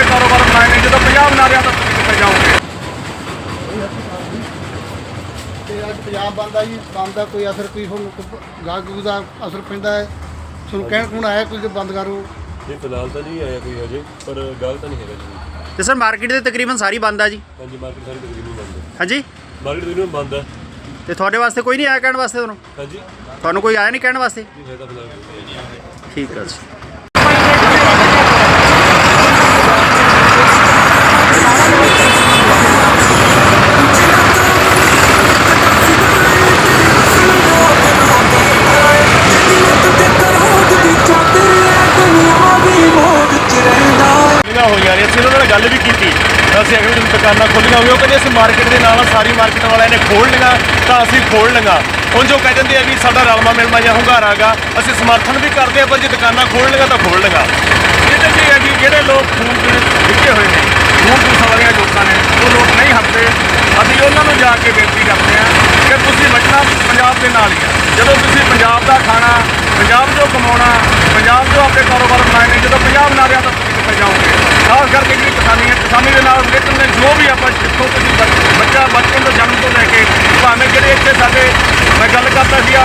ਆਪਣੇ ਕਾਰੋਬਾਰ ਬਣਾਏ ਨੇ ਜਦੋਂ ਪੰਜਾਬ ਨਾ ਰਿਹਾ ਤਾਂ ਤੁਸੀਂ ਕਿੱਥੇ ਜਾਓਗੇ? ਤੇ ਅੱਜ ਪੰਜਾਬ ਬੰਦ ਆ ਜੀ ਬੰਦ ਦਾ ਕੋਈ ਅਸਰ ਕੋਈ ਹੁਣ ਗਾਹਕ ਦਾ ਅਸਰ ਪੈਂਦਾ ਹੈ। ਤੁਹਾਨੂੰ ਕਹਿਣ ਕੋਣ ਆਇਆ ਕੋਈ ਬੰਦ ਕਰੋ ਨਹੀਂ ਫਿਲਹਾਲ ਤਾਂ ਨਹੀਂ ਆਇਆ ਕੋਈ ਹਜੇ ਪਰ ਗੱਲ ਤਾਂ ਨਹੀਂ ਹੈਗਾ ਜੀ। ਤੇ ਸਰ ਮਾਰਕੀਟ ਦੇ ਤਕਰੀਬਨ ਸਾਰੀ ਬੰਦ ਆ ਜੀ? ਹਾਂਜੀ ਮਾਰਕੀਟ ਸਾਰੀ ਤਕਰੀਬਨ ਬੰਦ ਹੈ ਹਾਂਜੀ? ਮਾਰਕੀਟ ਤਕਰੀਬਨ ਬੰਦ ਹੈ ਤੇ ਤੁਹਾਡੇ ਵਾਸਤੇ ਕੋਈ ਨਹੀਂ ਆਇਆ ਕਹਿਣ ਵਾਸਤੇ ਤੁਹਾਨੂੰ? ਹਾਂਜੀ। ਤੁਹਾਨੂੰ ਕੋਈ ਆਇਆ ਨਹੀਂ ਕਹਿਣ ਵਾਸਤੇ? ਜੀ ਹੈ ਤਾਂ ਫਿਲਹਾਲ। ਠੀਕ ਹੈ ਜੀ। ਦੁਕਾਨਾਂ ਖੋਲੀਆਂ ਹੋਈਆਂ, ਉਹ ਕਹਿੰਦੇ ਅਸੀਂ ਮਾਰਕੀਟ ਦੇ ਨਾਲ ਸਾਰੀ ਮਾਰਕੀਟ ਵਾਲਿਆਂ ਨੇ ਖੋਲ ਲਈਆਂ, ਤਾਂ ਅਸੀਂ ਖੋਲ ਲਈਆਂ। ਹੁਣ ਜੋ ਕਹਿ ਦਿੰਦੇ ਆ ਵੀ ਸਾਡਾ ਰਲਮਾ ਮਿਲਮਾ ਜਾਂ ਹੁੰਗਾਰਾ ਗਾ ਅਸੀਂ ਸਮਰਥਨ ਵੀ ਕਰਦੇ ਆ, ਪਰ ਜੇ ਦੁਕਾਨਾਂ ਖੋਲ ਲਈਆਂ ਤਾਂ ਖੋਲ ਲਈਆਂ। ਇਹਦੇ ਕੀ ਹੈ ਜੀ ਜਿਹੜੇ ਲੋਕ ਖੂਨ ਦੇ ਵਿੱਚੇ ਹੋਏ ਨੇ, ਖੂਨ ਪੂਸਾ ਵਾਲੀਆਂ ਲੋਕਾਂ ਨੇ, ਉਹ ਲੋਕ ਨਹੀਂ ਹੱਸਦੇ। ਅਸੀਂ ਉਹਨਾਂ ਨੂੰ ਜਾ ਕੇ ਬੇਨਤੀ ਕਰਦੇ ਆ ਕਿ ਤੁਸੀਂ ਬਚਣਾ ਪੰਜਾਬ ਦੇ ਨਾਲ ਹੀ ਆ। ਜਦੋਂ ਤੁਸੀਂ ਪੰਜਾਬ ਦਾ ਖਾਣਾ, ਪੰਜਾਬ ਜੋ ਕਮਾਉਣਾ, ਪੰਜਾਬ ਜੋ ਆਪਣੇ ਕਾਰੋਬਾਰ ਬਣਾਏ ਨੇ, ਜਦੋਂ ਪੰਜਾਬ ਨਾ ਰਿਹਾ ਤੁਸੀਂ ਕਿੱਥੇ ਜਾਓਗੇ? ਖਾਸ ਕਰਕੇ ਜਿਹੜੀ ਕਿਸਾਨੀ ਹੈ। ਕਿਸਾਨੀ ਦੇ ਨਾਲ ਰਿਲੇਟਡ ਨੇ ਜੋ ਵੀ ਆਪਾਂ ਜਿੱਥੋਂ ਤੁਸੀਂ ਬੱਚਾ ਬਚਪਨ ਤੋਂ ਜਨਮ ਤੋਂ ਲੈ ਕੇ ਭਾਵੇਂ ਜਿਹੜੇ ਇੱਥੇ ਸਾਡੇ, ਮੈਂ ਗੱਲ ਕਰਦਾ ਸੀ ਆ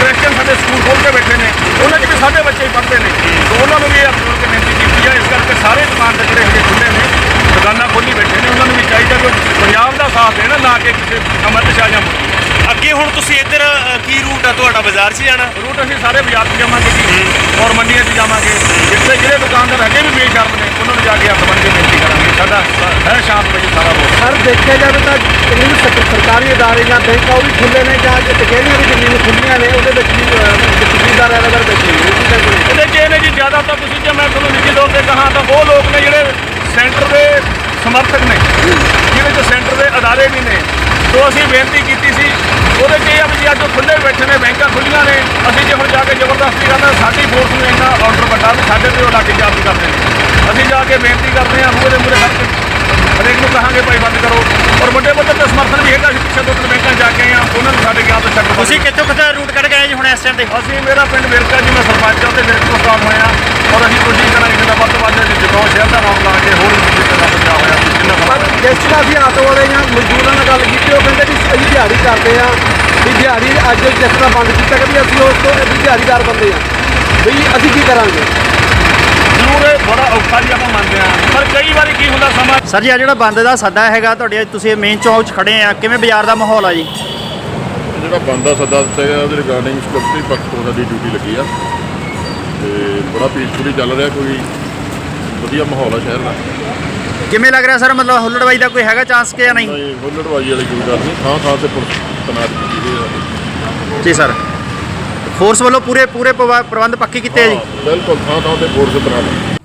ਕ੍ਰਿਸਚਨ ਸਾਡੇ ਸਕੂਲ ਖੋਲ ਕੇ ਬੈਠੇ ਨੇ, ਉਹਨਾਂ 'ਚ ਵੀ ਸਾਡੇ ਬੱਚੇ ਹੀ ਪੜ੍ਹਦੇ ਨੇ। ਤਾਂ ਉਹਨਾਂ ਨੂੰ ਵੀ ਇਹ ਅਪੀਲ ਕੇ ਬੇਨਤੀ ਕੀਤੀ ਹੈ ਇਸ ਕਰਕੇ ਸਾਰੇ ਦੁਕਾਨ ਤੇ ਜਿਹੜੇ ਹੈਗੇ ਖੁੱਲੇ ਨੇ, ਦੁਕਾਨਾਂ ਖੋਲੀ ਬੈਠੇ ਨੇ, ਉਹਨਾਂ ਨੂੰ ਵੀ ਚਾਹੀਦਾ ਕਿ ਪੰਜਾਬ ਦਾ ਸਾਥ ਦੇਣਾ, ਨਾ ਕਿ ਕਿਸੇ ਅਮਰ ਸ਼ਾਹ ਜਾਂ ਅੱਗੇ ਹੁਣ ਤੁਸੀਂ ਇੱਧਰ ਅ, ਕੀ ਰੂਟ ਆ ਤੁਹਾਡਾ? ਬਾਜ਼ਾਰ 'ਚ ਜਾਣਾ? ਰੂਟ ਅਸੀਂ ਸਾਰੇ ਬਾਜ਼ਾਰ 'ਚ ਜਾਵਾਂਗੇ ਜੀ। ਔਰ ਮੰਡੀਆਂ 'ਚ ਜਾਵਾਂਗੇ। ਜਿੱਥੇ ਜਿਹੜੇ ਦੁਕਾਨਦਾਰ ਹੈਗੇ ਵੀ ਬੇਸ਼ਰਮ ਨੇ ਉਹਨਾਂ ਨੂੰ ਜਾ ਕੇ ਹੱਥ ਬੰਨ੍ਹ ਕੇ ਬੇਨਤੀ ਕਰਾਂਗੇ। ਸਾਡਾ ਹੈ ਸ਼ਾਂਤ ਵਜੇ ਸਾਰਾ ਬੋਲ ਸਰ ਦੇਖਿਆ ਜਾਵੇ ਤਾਂ ਜਿੰਨੇ ਵੀ ਸਰ- ਸਰਕਾਰੀ ਅਦਾਰੇ ਜਾਂ ਬੈਂਕ ਆ ਉਹ ਵੀ ਖੁੱਲੇ ਨੇ ਜਾਂ ਜੇ ਕਚਹਿਰੀਆਂ ਵੀ ਜਿੰਨੀਆਂ ਖੁੱਲੀਆਂ ਨੇ ਉਹਦੇ ਵਿੱਚ ਵੀ ਤਹਿਸੀਲਦਾਰ ਅਗਰ ਬੈਠੇ ਨੇ ਇਹ ਚੀਜ਼ਾਂ ਕੋਈ ਇਹਦੇ 'ਚ ਇਹ ਨੇ ਜੀ ਜ਼ਿਆਦਾ ਤਾਂ ਤੁਸੀਂ ਜੇ ਮੈਂ ਤੁਹਾਨੂੰ ਨਿੱਜੀ ਤੌਰ ਤੇ ਕਹਾਂ ਤਾਂ ਉਹ ਲੋਕ ਨੇ ਜਿਹੜੇ ਸੈਂਟਰ ਦੇ ਸਮਰਥਕ ਨੇ ਜਿਹਦੇ 'ਚ ਸੈਂਟਰ ਦੇ ਅਦਾਰੇ ਵੀ ਨੇ। ਸੋ ਅਸੀਂ ਬੇਨਤੀ ਕੀਤੀ ਸੀ ਉਹਦੇ 'ਚ ਇਹ ਆ ਵੀ ਜੀ ਅੱਜ ਖੁੱਲੇ ਬੈਠੇ ਨੇ ਬੈਂਕਾਂ ਖੁੱਲੀਆਂ ਨੇ ਅਸੀਂ ਜੇ ਹੁਣ ਜਾ ਕੇ ਜ਼ਬਰਦਸਤੀ ਕਰਨਾ ਸਾਡੀ ਫੋਰਸ ਨੂੰ ਇੰਨਾ ਆਰਡਰ ਵੱਡਾ ਵੀ ਸਾਡੇ ਤੇ ਉਹ ਲਾਠੀ ਚਾਰਜ ਕਰਦੇ ਨੇ। ਅਸੀਂ ਜਾ ਕੇ ਬੇਨਤੀ ਕਰਦੇ ਹਾਂ ਮੂਹਰੇ ਮੂਹਰੇ ਹਰ ਹਰੇਕ ਨੂੰ ਕਹਾਂਗੇ ਭਾਈ ਬੰਦ ਕਰੋ। ਔਰ ਵੱਡੇ ਵੱਡੇ ਤੇ ਸਮਰਥਨ ਵੀ ਹੈਗਾ ਅਸੀਂ ਪਿੱਛੇ ਦੋ ਤਿੰਨ ਬੈਂਕਾਂ ਜਾ ਕੇ ਆਏ ਹਾਂ ਉਹਨਾਂ ਨੂੰ ਸਾਡੇ ਗਿਆ ਤੋਂ ਛੱਡ ਤੁਸੀਂ ਕਿੱਥੋਂ ਕਿੱਥੇ ਰੂਟ ਕੱਢ ਕੇ ਆਏ ਜੀ ਹੁਣ ਇਸ ਟਾਈਮ ਤੇ? ਅਸੀਂ ਮੇਰਾ ਪਿੰਡ ਵਿਰਕਾ ਜੀ ਮੈਂ ਸਰਪੰਚ ਹਾਂ ਤੇ ਮੇਰੇ ਤੋਂ ਸਟਾਰਟ ਹੋਇਆ। ਔਰ ਅਸੀਂ ਕੋਸ਼ਿਸ਼ ਕਰਾਂਗੇ ਕਿ ਵੱਧ ਤੋਂ ਵੱਧ ਜਗਾਉਂ ਸ਼ਹਿਰ ਦਾ ਨਾਮ ਲਾ ਕੇ ਹੋਰ ਵੀ ਕਿਸੇ ਦਾ ਬਚਾ ਹੋਇਆ ਜਿੰਨਾ ਪਰ ਜਿਸ ਤਰ੍ਹਾਂ ਅਸੀਂ ਆਟੋ ਵਾਲੇ ਜਾਂ ਮਜ਼ਦੂਰਾਂ ਨਾਲ ਗੱਲ ਕੀਤੀ ਉਹ ਕਹਿੰਦੇ ਕਿ ਅਸੀਂ ਦਿਹਾੜੀ ਕਰਦੇ ਆ ਵੀ ਦਿਹਾੜੀ ਅੱਜ ਜਿਸ ਤਰ੍ਹਾਂ ਬੰਦ ਕੀਤਾ ਕਿ ਵੀ ਅਸੀਂ ਉਸ ਤੋਂ ਵੀ ਦਿਹਾੜੀਦਾਰ ਬੰਦੇ ਆ ਵੀ ਅਸੀਂ ਕੀ ਕਰਾਂਗੇ? ਜ਼ਰੂਰ ਇਹ ਬੜਾ ਔਖਾ ਜੀ ਆਪਾਂ ਮੰਨਦੇ ਹਾਂ ਪਰ ਕਈ ਵਾਰੀ ਕੀ ਹੁੰਦਾ ਸਮਾਂ ਸਰ ਜੀ ਆ ਜਿਹੜਾ ਬੰਦ ਦਾ ਸੱਦਾ ਹੈਗਾ ਤੁਹਾਡੇ ਤੁਸੀਂ ਮੇਨ ਚੌਂਕ 'ਚ ਖੜੇ ਆ ਕਿਵੇਂ ਬਾਜ਼ਾਰ ਦਾ ਮਾਹੌਲ ਆ ਜੀ? ਜਿਹੜਾ ਬੰਦਾ ਸੱਦਾ ਦਿੱਤਾ ਗਿਆ ਉਹਦੇ ਰਿਗਾਰਡਿੰਗ ਸਿਕਿਉਰਿਟੀ ਪੱਖ ਤੋਂ ਸਾਡੀ ਡਿਊਟੀ ਲੱਗੀ ਆ। ਤੇ ਬੜਾ ਪੀਸਫੁਲੀ ਚੱਲ ਰਿਹਾ ਕੋਈ ਵਧੀਆ ਮਾਹੌਲ ਆ ਸ਼ਹਿਰ ਦਾ। ਕਿਵੇਂ ਲੱਗ ਰਿਹਾ ਸਰ? ਮਤਲਬ ਹੁੱਲੜਬਾਈ ਦਾ ਕੋਈ ਹੈਗਾ ਚਾਂਸ ਕਿ ਜਾਂ ਨਹੀਂ? ਨਹੀਂ ਹੁੱਲੜਬਾਜੀ ਵਾਲੀ ਕੋਈ ਗੱਲ ਨਹੀਂ। ਥਾਂ ਥਾਂ ਤੇ ਪੁਲਿਸ ਤੈਨਾਤ ਕੀਤੀ ਗਈ ਹੈ। ਜੀ ਸਰ। ਫੋਰਸ ਵੱਲੋਂ ਪੂਰੇ ਪੂਰੇ ਪ੍ਰਵਾ- ਪ੍ਰਬੰਧ ਪੱਕੇ ਕੀਤੇ ਆ ਜੀ? ਹਾਂ, ਬਿਲਕੁਲ ਥਾਂ ਥਾਂ ਤੇ ਪੁਲਿਸ ਤੈਨਾਤ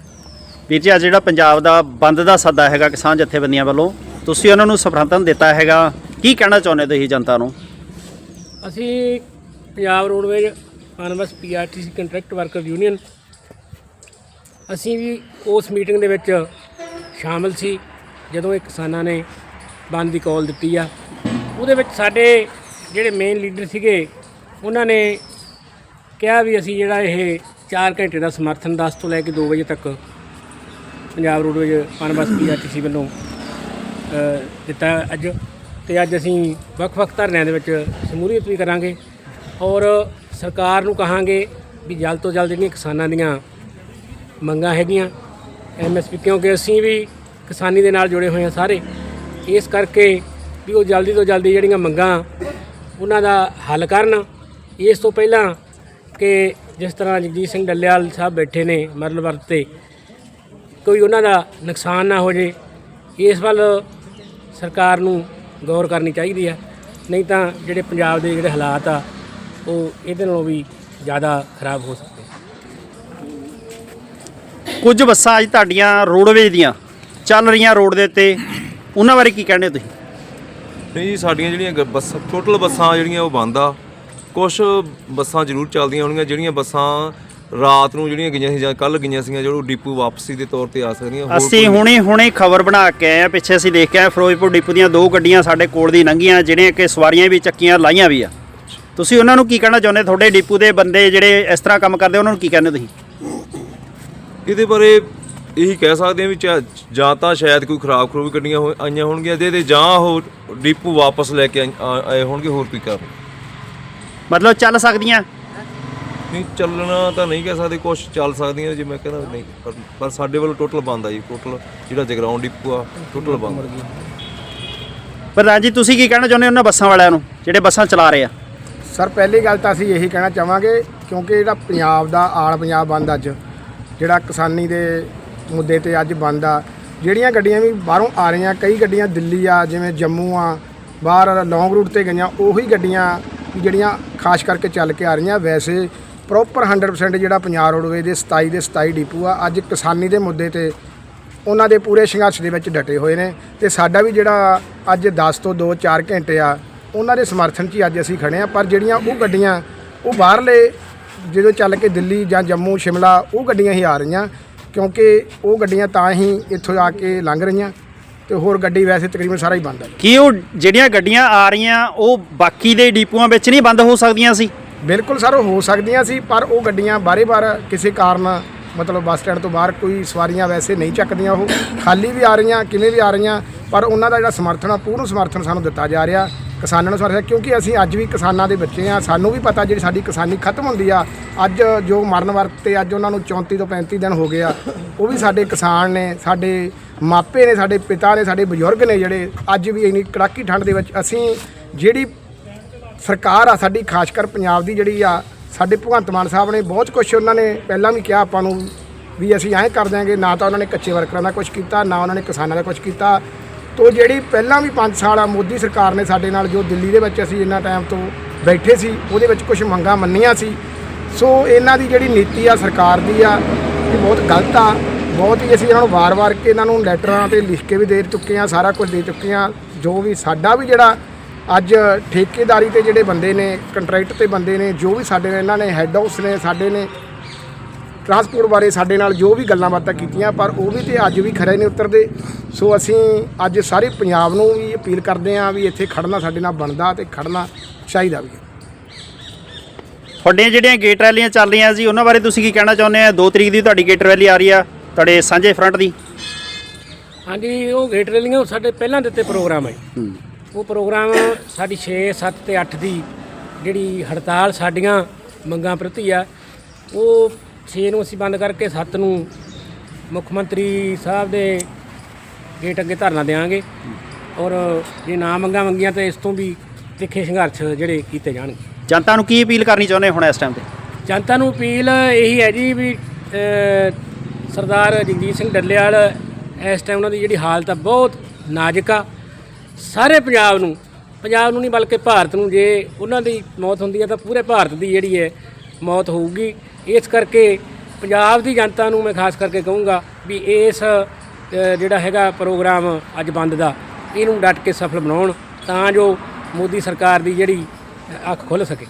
ਵੀਰ ਜੀ ਅੱਜ ਜਿਹੜਾ ਪੰਜਾਬ ਦਾ ਬੰਦ ਦਾ ਸੱਦਾ ਹੈਗਾ ਕਿਸਾਨ ਜਥੇਬੰਦੀਆਂ ਵੱਲੋਂ ਤੁਸੀਂ ਉਹਨਾਂ ਨੂੰ ਸਮਰਥਨ ਦਿੱਤਾ ਹੈਗਾ। ਕੀ ਕਹਿਣਾ ਚਾਹੁੰਦੇ ਤੁਸੀਂ ਜਨਤਾ ਨੂੰ? ਅਸੀਂ ਪੰਜਾਬ ਰੋਡਵੇਜ਼ ਅਨਵਸ ਪੀਆਰਟੀਸੀ ਕੰਟਰੈਕਟ ਵਰਕਰ ਯੂਨੀਅਨ ਅਸੀਂ ਵੀ ਉਸ ਮੀਟਿੰਗ ਦੇ ਵਿੱਚ ਸ਼ਾਮਲ ਸੀ, ਜਦੋਂ ਇਹ ਕਿਸਾਨਾਂ ਨੇ ਬੰਦ ਦੀ ਕਾਲ ਦਿੱਤੀ ਆ। ਉਹਦੇ ਵਿੱਚ ਸਾਡੇ ਜਿਹੜੇ ਮੇਨ ਲੀਡਰ ਸੀਗੇ, ਉਹਨਾਂ ਨੇ ਕਿਹਾ ਵੀ ਅਸੀਂ ਜਿਹੜਾ ਇਹ 4 ਘੰਟੇ ਦਾ ਸਮਰਥਨ 10 ਤੋਂ ਲੈ ਕੇ 2 ਵਜੇ ਤੱਕ ਪੰਜਾਬ ਰੋਡਵੇਜ਼ ਅਨਵਸ ਪੀਆਰਟੀਸੀ ਵੱਲੋਂ ਦਿੱਤਾ ਅੱਜ। ਤੇ ਅੱਜ ਅਸੀਂ ਵੱਖ-ਵੱਖ ਧਰਨਿਆਂ ਦੇ ਵਿੱਚ ਸ਼ਮੂਲੀਅਤ ਵੀ ਕਰਾਂਗੇ ਔਰ ਸਰਕਾਰ ਨੂੰ ਕਹਾਂਗੇ ਵੀ ਜਲਦ ਤੋਂ ਜਲਦ ਜਿਹੜੀਆਂ ਕਿਸਾਨਾਂ ਦੀਆਂ ਮੰਗਾਂ ਹੈਗੀਆਂ ਐਮਐਸਪੀ ਕਿਉਂਕਿ ਅਸੀਂ ਵੀ ਕਿਸਾਨੀ ਦੇ ਨਾਲ ਜੁੜੇ ਹੋਏ ਹਾਂ ਸਾਰੇ। ਇਸ ਕਰਕੇ ਵੀ ਉਹ ਜਲਦੀ ਤੋਂ ਜਲਦੀ ਜਿਹੜੀਆਂ ਮੰਗਾਂ, ਉਹਨਾਂ ਦਾ ਹੱਲ ਕਰਨ। ਇਸ ਤੋਂ ਪਹਿਲਾਂ ਕਿ ਜਿਸ ਤਰ੍ਹਾਂ ਜਗਜੀਤ ਸਿੰਘ ਡੱਲੇਵਾਲ ਸਾਹਿਬ ਬੈਠੇ ਨੇ ਮਰਲ ਵਰਤ ਤੇ, ਕੋਈ ਉਹਨਾਂ ਦਾ ਨੁਕਸਾਨ ਨਾ ਹੋ ਜੇ। ਇਸ ਵੱਲ ਸਰਕਾਰ ਨੂੰ ਗੌਰ ਕਰਨੀ ਚਾਹੀਦੀ ਹੈ। ਨਹੀਂ ਤਾਂ ਜਿਹੜੇ ਪੰਜਾਬ ਦੇ ਜਿਹੜੇ ਹਾਲਾਤ ਆ, ਉਹ ਇਹਦੇ ਨਾਲੋਂ ਵੀ ਜ਼ਿਆਦਾ ਖਰਾਬ ਹੋ ਸਕਦੇ। ਕੁਝ ਬੱਸਾਂ ਅੱਜ ਤੁਹਾਡੀਆਂ ਰੋਡਵੇਜ ਦੀਆਂ ਚੱਲ ਰਹੀਆਂ ਰੋਡ ਦੇ ਉੱਤੇ। ਉਹਨਾਂ ਬਾਰੇ ਕੀ ਕਹਿੰਦੇ ਤੁਸੀਂ? ਨਹੀਂ ਜੀ ਸਾਡੀਆਂ ਜਿਹੜੀਆਂ ਗ- ਬੱਸਾਂ ਟੋਟਲ ਬੱਸਾਂ ਜਿਹੜੀਆਂ ਉਹ ਬੰਦ ਆ। ਕੁਝ ਬੱਸਾਂ ਜ਼ਰੂਰ ਚੱਲਦੀਆਂ ਹੋਣਗੀਆਂ ਜਿਹੜੀਆਂ ਬੱਸਾਂ ਰਾਤ ਨੂੰ ਜਿਹੜੀਆਂ ਗਈਆਂ ਸੀ ਜਾਂ ਕੱਲ ਗਈਆਂ ਸੀਗੀਆਂ ਜਿਹੜੋ ਡਿਪੂ ਵਾਪਸੀ ਦੇ ਤੌਰ ਤੇ ਆ ਸਕਦੀਆਂ ਹੋਰ ਅਸੀਂ ਕੋਈ- ਹੁਣੇ ਹੁਣੇ ਖਬਰ ਬਣਾ ਕੇ ਆਏ ਆ ਪਿੱਛੇ ਅਸੀਂ ਦੇਖ ਕੇ ਆਏ ਫਿਰੋਜ਼ਪੁਰ ਡਿਪੂ ਦੀਆਂ ਦੋ ਗੱਡੀਆਂ ਸਾਡੇ ਕੋਲ ਦੀ ਲੰਘੀਆਂ ਜਿਹੜੀਆਂ ਕਿ ਸਵਾਰੀਆਂ ਵੀ ਚੱਕੀਆਂ ਲਾਈਆਂ ਵੀ ਆ। ਤੁਸੀਂ ਉਹਨਾਂ ਨੂੰ ਕੀ ਕਹਿਣਾ ਚਾਹੁੰਦੇ ਤੁਹਾਡੇ ਡਿਪੂ ਦੇ ਬੰਦੇ ਜਿਹੜੇ ਇਸ ਤਰ੍ਹਾਂ ਕੰਮ ਕਰਦੇ ਉਹਨਾਂ ਨੂੰ ਕੀ ਕਹਿੰਦੇ ਤੁਸੀਂ? ਇਹਦੇ ਬਾਰੇ ਇਹੀ ਕਹਿ ਸਕਦੇ ਹਾਂ ਵੀ ਚਾ- ਜਾਂ ਤਾਂ ਸ਼ਾਇਦ ਕੋਈ ਖਰਾਬ ਖਰੂਬ ਗੱਡੀਆਂ ਹੋ- ਆਈਆਂ ਹੋਣਗੀਆਂ ਤੇ ਜਾਂ ਉਹ ਡਿਪੂ ਵਾਪਸ ਲੈ ਕੇ ਆਈ- ਆ- ਆਏ ਹੋਣਗੇ ਹੋਰ ਕੋਈ ਕਾਰਨ? ਮਤਲਬ ਚੱਲ ਸਕਦੀਆਂ? ਨਹੀਂ ਚੱਲਣਾ ਤਾਂ ਨਹੀਂ ਕਹਿ ਸਕਦੇ ਕੁਝ ਚੱਲ ਸਕਦੀਆਂ ਜੇ ਮੈਂ ਕਹਿੰਦਾ ਨਹੀਂ ਪਰ ਪਰ ਸਾਡੇ ਵੱਲੋਂ ਟੋਟਲ ਬੰਦ ਆ ਜੀ ਟੋਟਲ ਜਿਹੜਾ ਜਗਰਾਉਂ ਡਿਪੂ ਆ ਟੋਟਲ ਬੰਦ ਆ। ਪ੍ਰਧਾਨ ਜੀ ਤੁਸੀਂ ਕੀ ਕਹਿਣਾ ਚਾਹੁੰਦੇ ਹੋ ਉਹਨਾਂ ਬੱਸਾਂ ਵਾਲਿਆਂ ਨੂੰ ਜਿਹੜੇ ਬੱਸਾਂ ਚਲਾ ਰਹੇ ਆ? ਸਰ ਪਹਿਲੀ ਗੱਲ ਤਾਂ ਅਸੀਂ ਇਹੀ ਕਹਿਣਾ ਚਾਹਾਂਗੇ ਕਿਉਂਕਿ ਜਿਹੜਾ ਪੰਜਾਬ ਦਾ ਆਲ ਪੰਜਾਬ ਬੰਦ ਅੱਜ ਜਿਹੜਾ ਕਿਸਾਨੀ ਦੇ ਮੁੱਦੇ ਤੇ ਅੱਜ ਬੰਦ ਆ ਜਿਹੜੀਆਂ ਗੱਡੀਆਂ ਵੀ ਬਾਹਰੋਂ ਆ ਰਹੀਆਂ, ਕਈ ਗੱਡੀਆਂ ਦਿੱਲੀ ਆ, ਜਿਵੇਂ ਜੰਮੂ ਆ, ਬਾਹਰ ਲੌਂਗ ਰੂਟ ਤੇ ਗਈਆਂ, ਉਹੀ ਗੱਡੀਆਂ ਜਿਹੜੀਆਂ ਖਾਸ ਕਰਕੇ ਚੱਲ ਕੇ ਆ ਰਹੀਆਂ। ਵੈਸੇ ਪ੍ਰੋਪਰ 100% ਜਿਹੜਾ ਪੰਜਾਬ ਰੋਡਵੇ ਦੇ 27 ਦੇ 27 ਡਿਪੂ ਆ, ਅੱਜ ਕਿਸਾਨੀ ਦੇ ਮੁੱਦੇ ਤੇ ਉਹਨਾਂ ਦੇ ਪੂਰੇ ਸੰਘਰਸ਼ ਦੇ ਵਿੱਚ ਡਟੇ ਹੋਏ ਨੇ ਤੇ ਸਾਡਾ ਵੀ ਜਿਹੜਾ ਅੱਜ 10 ਤੋਂ 2-4 ਘੰਟੇ ਆ, ਉਹਨਾਂ ਦੇ ਸਮਰਥਨ 'ਚ ਹੀ ਅੱਜ ਅਸੀਂ ਖੜੇ ਆ, ਪਰ ਜਿਹੜੀਆਂ ਉਹ ਗੱਡੀਆਂ ਉਹ ਬਾਹਰਲੇ ਜਦੋਂ ਚੱਲ ਕੇ ਦਿੱਲੀ ਜਾਂ ਜੰਮੂ ਸ਼ਿਮਲਾ ਉਹ ਗੱਡੀਆਂ ਹੀ ਆ ਰਹੀਆਂ ਕਿਉਂਕਿ ਉਹ ਗੱਡੀਆਂ ਤਾਂ ਹੀ ਇੱਥੋਂ ਆ ਕੇ ਲੰਘ ਰਹੀਆਂ ਤੇ ਹੋਰ ਗੱਡੀ ਵੈਸੇ ਤਕਰੀਬਨ ਸਾਰਾ ਹੀ ਬੰਦ ਹੈ ਕੀ ਉਹ ਜਿਹੜੀਆਂ ਗੱਡੀਆਂ ਆ ਰਹੀਆਂ ਉਹ ਬਾਕੀ ਦੇ ਡਿਪੂਆਂ ਵਿੱਚ ਨਹੀਂ ਬੰਦ ਹੋ ਸਕਦੀਆਂ ਸੀ? ਬਿਲਕੁਲ ਸਰ ਉਹ ਹੋ ਸਕਦੀਆਂ ਸੀ ਪਰ ਉਹ ਗੱਡੀਆਂ ਬਾਰੇ-ਬਾਰ ਕਿਸੇ ਕਾਰਨ ਮਤਲਬ ਬੱਸ ਸਟੈਂਡ ਤੋਂ ਬਾਹਰ ਕੋਈ ਸਵਾਰੀਆਂ ਵੈਸੇ ਨਹੀਂ ਚੱਕਦੀਆਂ ਉਹ। ਖਾਲੀ ਵੀ ਆ ਰਹੀਆਂ ਕਿਵੇਂ ਵੀ ਆ ਰਹੀਆਂ ਪਰ ਉਹਨਾਂ ਦਾ ਜਿਹੜਾ ਸਮਰਥਨ ਆ ਪੂਰਨ ਸਮਰਥਨ ਸਾਨੂੰ ਦਿੱਤਾ ਜਾ ਰਿਹਾ। ਕਿਸਾਨਾਂ ਨੂੰ ਸਮਰਥਨ ਕਿਉਂਕਿ ਅਸੀਂ ਅੱਜ ਵੀ ਕਿਸਾਨਾਂ ਦੇ ਬੱਚੇ ਆ ਸਾਨੂੰ ਵੀ ਪਤਾ ਜਿਹੜੀ ਸਾਡੀ ਕਿਸਾਨੀ ਖਤਮ ਹੁੰਦੀ ਆ। ਅੱਜ ਜੋ ਮਰਨ ਵਰਤ ਤੇ ਅੱਜ ਉਹਨਾਂ ਨੂੰ 34 ਤੋਂ 35 ਦਿਨ ਹੋ ਗਏ ਆ, ਉਹ ਵੀ ਸਾਡੇ ਕਿਸਾਨ ਨੇ, ਸਾਡੇ ਮਾਪੇ ਨੇ, ਸਾਡੇ ਪਿਤਾ ਨੇ, ਸਾਡੇ ਬਜ਼ੁਰਗ ਨੇ ਜਿਹੜੇ ਅੱਜ ਵੀ ਇੰਨੀ ਕੜਾਕੀ ਠੰਡ ਦੇ ਵਿੱਚ ਅਸੀਂ ਜਿਹੜੀ ਸਰਕਾਰ ਆ, ਸਾਡੀ ਖਾਸ ਕਰ ਪੰਜਾਬ ਦੀ ਜਿਹੜੀ ਆ, ਸਾਡੇ ਭਗਵੰਤ ਮਾਨ ਸਾਹਿਬ ਨੇ ਬਹੁਤ ਕੁਝ ਉਹਨਾਂ ਨੇ ਪਹਿਲਾਂ ਵੀ ਕਿਹਾ ਆਪਾਂ ਨੂੰ ਵੀ ਅਸੀਂ ਐਂ ਕਰ ਦਿਆਂਗੇ, ਨਾ ਤਾਂ ਉਹਨਾਂ ਨੇ ਕੱਚੇ ਵਰਕਰਾਂ ਦਾ ਕੁਝ ਕੀਤਾ, ਨਾ ਉਹਨਾਂ ਨੇ ਕਿਸਾਨਾਂ ਦਾ ਕੁਝ ਕੀਤਾ। ਤੋ ਜਿਹੜੀ ਪਹਿਲਾਂ ਵੀ 5 ਸਾਲ ਆ, ਮੋਦੀ ਸਰਕਾਰ ਨੇ ਸਾਡੇ ਨਾਲ ਜੋ ਦਿੱਲੀ ਦੇ ਵਿੱਚ ਅਸੀਂ ਇੰਨਾ ਟਾਈਮ ਤੋਂ ਬੈਠੇ ਸੀ, ਉਹਦੇ ਵਿੱਚ ਕੁਝ ਮੰਗਾਂ ਮੰਨੀਆਂ ਸੀ। ਸੋ ਇਹਨਾਂ ਦੀ ਜਿਹੜੀ ਨੀਤੀ ਆ, ਸਰਕਾਰ ਦੀ ਆ, ਇਹ ਬਹੁਤ ਗਲਤ ਆ। ਬਹੁਤ ਹੀ ਅਸੀਂ ਇਹਨਾਂ ਨੂੰ ਵਾਰ-ਵਾਰ ਕੇ ਇਹਨਾਂ ਨੂੰ ਲੈਟਰਾਂ ਤੇ ਲਿਖ ਕੇ ਵੀ ਦੇ ਚੁੱਕੇ ਆ ਸਾਰਾ ਕੁਝ ਦੇ ਚੁੱਕੇ ਆ ਜੋ ਵੀ ਸਾਡਾ ਵੀ ਜਿਹੜਾ ਅੱਜ ਠੇਕੇਦਾਰੀ ਤੇ ਜਿਹੜੇ ਬੰਦੇ ਨੇ, ਕੰਟਰੈਕਟ ਤੇ ਬੰਦੇ ਨੇ, ਜੋ ਵੀ ਸਾਡੇ ਨਾਲ ਇਹਨਾਂ ਨੇ ਹੈੱਡ ਹਾਊਸ ਨੇ, ਸਾਡੇ ਨੇ ਟਰਾਂਸਪੋਰਟ ਬਾਰੇ ਸਾਡੇ ਨਾਲ ਜੋ ਵੀ ਗੱਲਾਂ ਬਾਤਾਂ ਕੀਤੀਆਂ ਪਰ ਉਹ ਵੀ ਤੇ ਅੱਜ ਵੀ ਖਰੇ ਨਹੀਂ ਉਤਰਦੇ। ਸੋ ਅਸੀਂ ਅੱਜ ਸਾਰੇ ਪੰਜਾਬ ਨੂੰ ਵੀ ਅਪੀਲ ਕਰਦੇ ਹਾਂ ਵੀ ਇੱਥੇ ਖੜਨਾ ਸਾਡੇ ਨਾਲ ਬਣਦਾ ਤੇ ਖੜਨਾ ਚਾਹੀਦਾ ਵੀ। ਤੁਹਾਡੀਆਂ ਜਿਹੜੀਆਂ ਗੇਟ ਰੈਲੀਆਂ ਚੱਲ ਰਹੀਆਂ ਜੀ ਉਹਨਾਂ ਬਾਰੇ ਤੁਸੀਂ ਕੀ ਕਹਿਣਾ ਚਾਹੁੰਦੇ ਆ? 2 ਤਰੀਕ ਦੀ ਤੁਹਾਡੀ ਗੇਟ ਰੈਲੀ ਆ ਰਹੀ ਆ ਤੁਹਾਡੇ ਸਾਂਝੇ ਫਰੰਟ ਦੀ। ਹਾਂਜੀ ਉਹ ਗੇਟ ਰੈਲੀਆਂ ਉਹ ਸਾਡੇ ਪਹਿਲਾਂ ਦਿੱਤੇ ਪ੍ਰੋਗਰਾਮ ਹੈ। ਉਹ ਪ੍ਰੋਗਰਾਮ ਸਾਡੀ 6 7 ਤੇ 8 ਦੀ ਜਿਹੜੀ ਹੜਤਾਲ ਸਾਡੀਆਂ ਮੰਗਾਂ ਪ੍ਰਤੀ ਆ ਉਹ 6 ਨੂੰ ਅਸੀਂ ਬੰਦ ਕਰਕੇ 7 ਨੂੰ ਮੁੱਖ ਮੰਤਰੀ ਸਾਹਿਬ ਦੇ ਗੇਟ ਅੱਗੇ ਧਰਨਾ ਦੇਵਾਂਗੇ। ਔਰ ਜੇ ਨਾ ਮੰਗਾਂ ਮੰਗੀਆਂ ਤਾਂ ਇਸ ਤੋਂ ਵੀ ਤਿੱਖੇ ਸੰਘਰਸ਼ ਜਿਹੜੇ ਕੀਤੇ ਜਾਣਗੇ। ਜਨਤਾ ਨੂੰ ਕੀ ਅਪੀਲ ਕਰਨੀ ਚਾਹੁੰਦੇ ਹੁਣ ਇਸ ਟਾਈਮ ਤੇ? ਜਨਤਾ ਨੂੰ ਅਪੀਲ ਇਹੀ ਹੈ ਜੀ ਵੀ ਸਰਦਾਰ ਜਗਜੀਤ ਸਿੰਘ ਡੱਲੇਵਾਲ ਇਸ ਟਾਈਮ ਉਹਨਾਂ ਦੀ ਜਿਹੜੀ ਹਾਲਤ ਆ ਬਹੁਤ ਨਾਜ਼ੁਕ ਆ। ਸਾਰੇ ਪੰਜਾਬ ਨੂੰ ਪੰਜਾਬ ਨੂੰ ਨਹੀਂ ਬਲਕਿ ਭਾਰਤ ਨੂੰ ਜੇ ਉਹਨਾਂ ਦੀ ਮੌਤ ਹੁੰਦੀ ਹੈ ਤਾਂ ਪੂਰੇ ਭਾਰਤ ਦੀ ਜਿਹੜੀ ਹੈ ਮੌਤ ਹੋਊਗੀ। ਇਸ ਕਰਕੇ ਪੰਜਾਬ ਦੀ ਜਨਤਾ ਨੂੰ ਮੈਂ ਖਾਸ ਕਰਕੇ ਕਹੂੰਗਾ ਵੀ ਇਸ ਜਿਹੜਾ ਹੈਗਾ ਪ੍ਰੋਗਰਾਮ ਅੱਜ ਬੰਦ ਦਾ, ਇਹਨੂੰ ਡਟ ਕੇ ਸਫਲ ਬਣਾਉਣ ਤਾਂ ਜੋ ਮੋਦੀ ਸਰਕਾਰ ਦੀ ਜਿਹੜੀ ਅੱਖ ਖੁੱਲ ਸਕੇ।